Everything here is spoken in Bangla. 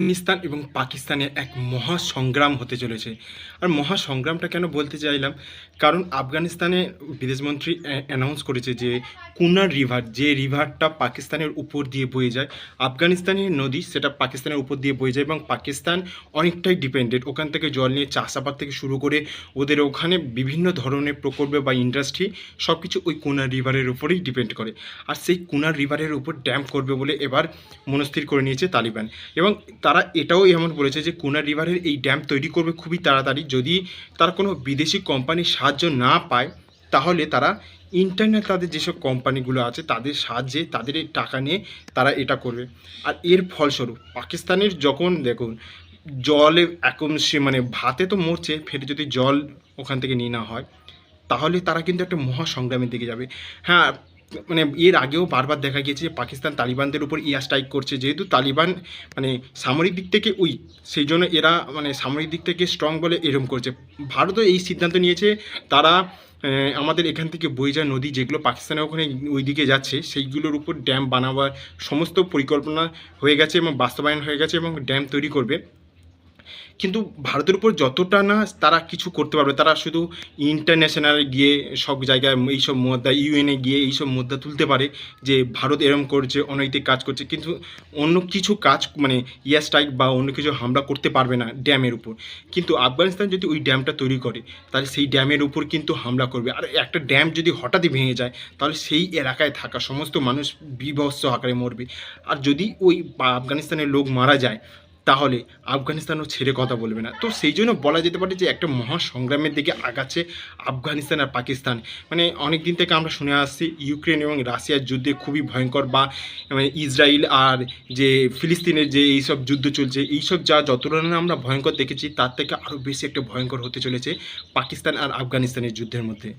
আফগানিস্তান এবং পাকিস্তানে এক মহা সংগ্রাম হতে চলেছে। আর মহা সংগ্রামটা কেন বলতে চাইলাম? কারণ আফগানিস্তানে বিদেশমন্ত্রী অ্যানাউন্স করেছে যে কুনার রিভার, যে রিভারটা পাকিস্তানের উপর দিয়ে বয়ে যায় আফগানিস্তানের নদী সেটা পাকিস্তানের উপর দিয়ে বয়ে যায় এবং পাকিস্তান অনেকটাই ডিপেন্ডেড ওখান থেকে জল নিয়ে চাষাবাদ থেকে শুরু করে ওদের ওখানে বিভিন্ন ধরনের প্রকল্প বা ইন্ডাস্ট্রি সব কিছু ওই কুনার রিভারের উপরেই ডিপেন্ড করে। আর সেই কুনার রিভারের উপর ড্যাম করবে বলে এবার মনস্থির করে নিয়েছে তালিবান। এবং তারা এটাও এমন বলেছে যে কুনা রিভারের এই ড্যাম তৈরি করবে খুবই তাড়াতাড়ি। যদি তারা কোনো বিদেশি কোম্পানির সাহায্য না পায়, তাহলে তারা ইন্টারনেট তাদের যেসব কোম্পানিগুলো আছে, তাদের সাহায্যে তাদের এই টাকা নিয়ে তারা এটা করবে। আর এর ফলস্বরূপ পাকিস্তানের যখন দেখুন, জলে এখন সে মানে ভাতে তো মরছে, ফের যদি জল ওখান থেকে নিয়ে না হয়, তাহলে তারা কিন্তু একটা মহাসংগ্রামের দিকে যাবে। হ্যাঁ মানে এর আগেও বারবার দেখা গিয়েছে যে পাকিস্তান তালিবানদের উপর এয়ার স্ট্রাইক করছে। যেহেতু তালিবান মানে সামরিক দিক থেকে উইক সেই জন্য এরা মানে সামরিক দিক থেকে স্ট্রং বলে এরম করছে। ভারতও এই সিদ্ধান্ত নিয়েছে, তারা আমাদের এখান থেকে যায় নদী যেগুলো পাকিস্তানের ওখানে ওই দিকে যাচ্ছে, সেইগুলোর উপর ড্যাম বানাবার সমস্ত পরিকল্পনা হয়ে গেছে এবং বাস্তবায়ন হয়ে গেছে এবং ড্যাম তৈরি করবে। কিন্তু ভারতের উপর যতটা না তারা কিছু করতে পারবে, তারা শুধু ইন্টারন্যাশনাল গিয়ে সব জায়গায় এইসব মুদ্রা ইউএনএ গিয়ে এইসব মুদ্রা তুলতে পারে যে ভারত এরম করছে, অনৈতিক কাজ করছে, কিন্তু অন্য কিছু কাজ মানে ইয়ার স্ট্রাইক বা অন্য কিছু হামলা করতে পারবে না ড্যামের উপর। কিন্তু আফগানিস্তান যদি ওই ড্যামটা তৈরি করে, তাহলে সেই ড্যামের উপর কিন্তু হামলা করবে। আর একটা ড্যাম যদি হঠাৎই ভেঙে যায়, তাহলে সেই এলাকায় থাকা সমস্ত মানুষ বিভৎস আকারে মরবে। আর যদি ওই আফগানিস্তানের লোক মারা যায় তাহলে আফগানিস্তানও ছেড়ে কথা বলবে না। তো সেই জন্য বলা যেতে পারে যে একটা মহা সংগ্রামের দিকে আগাচ্ছে আফগানিস্তান আর পাকিস্তান। মানে অনেক দিন থেকে আমরা শুনে আসছি ইউক্রেন এবং রাশিয়ার যুদ্ধে খুবই ভয়ঙ্কর বা মানে ইসরায়েল আর যে ফিলিস্তিনের যে এইসব যুদ্ধ চলছে, এইসব যা যতটা না আমরা ভয়ঙ্কর দেখেছি, তার থেকে আরও বেশি একটা ভয়ঙ্কর হতে চলেছে পাকিস্তান আর আফগানিস্তানের যুদ্ধের মধ্যে।